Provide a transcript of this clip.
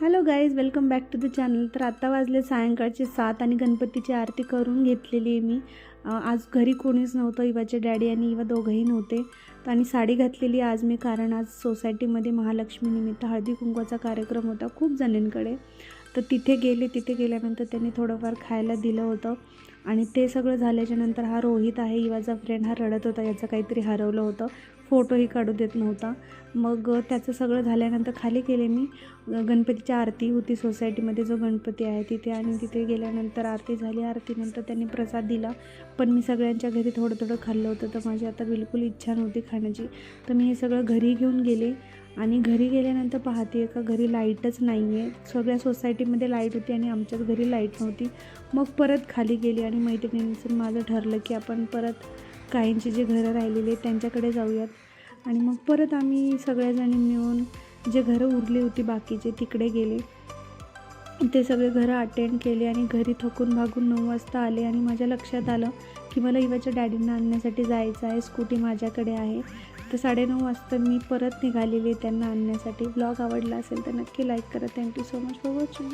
Hello guys welcome back to the channel तर आत्ता वाजले सायंकाळचे सात आणि गणपतीची आरती करून घेतलेली आहे मी. आज घरी कोणीच नव्हतं इवाचे डॅडी आणि इवा दोघंही नव्हते. तर आणि साडी घातलेली आज मी कारण आज सोसायटीमध्ये महालक्ष्मी निमित्त हळदी कुंकवाचा कार्यक्रम होता खूप जणींकडे. तर तिथे गेले तिथे गेल्यानंतर त्यांनी थोडंफार खायला दिलं होतं. आणि ते सगळं झाल्याच्यानंतर हा रोहित आहे इवाचा फ्रेंड हा रडत होता याचं काहीतरी हरवलं होतं. फोटोही काढू देत नव्हता. मग त्याचं सगळं झाल्यानंतर खाली गेले मी. गणपतीची आरती होती सोसायटीमध्ये जो गणपती आहे तिथे. आणि तिथे गेल्यानंतर आरती झाली. आरतीनंतर त्यांनी प्रसाद दिला. पण मी सगळ्यांच्या घरी थोडं थोडं खाल्लं होतं. तर माझी आता बिलकुल इच्छा नव्हती खाण्याची. तर मी हे सगळं घरी घेऊन गेले. आणि घरी गेल्यानंतर पाहते का घरी लाईटच नाही आहे सगळ्या सोसायटीमध्ये लाइट होती आणि आमच्याच घरी लाइट नव्हती. मग परत खाली गेली आणि मैत्रिणींचं माझं ठरलं की आपण परत काहींची जी घरं राहिलेली आहेत त्यांच्याकडे जाऊयात. आणि मग परत आम्ही सगळ्याजणी मिळून जे घरं उरली होती बाकीचे तिकडे गेले. ते सगळे घरं अटेंड केले आणि घरी थकून भागून नऊ वाजता आले आणि माझ्या लक्षात आलं की मला इवाच्या डॅडींना आणण्यासाठी जायचं आहे. स्कूटी माझ्याकडे आहे. तर साडेनऊ वाजता मी परत निघालेली आहे त्यांना आणण्यासाठी. ब्लॉग आवडला असेल तर नक्की लाईक करा. Thank you so much for watching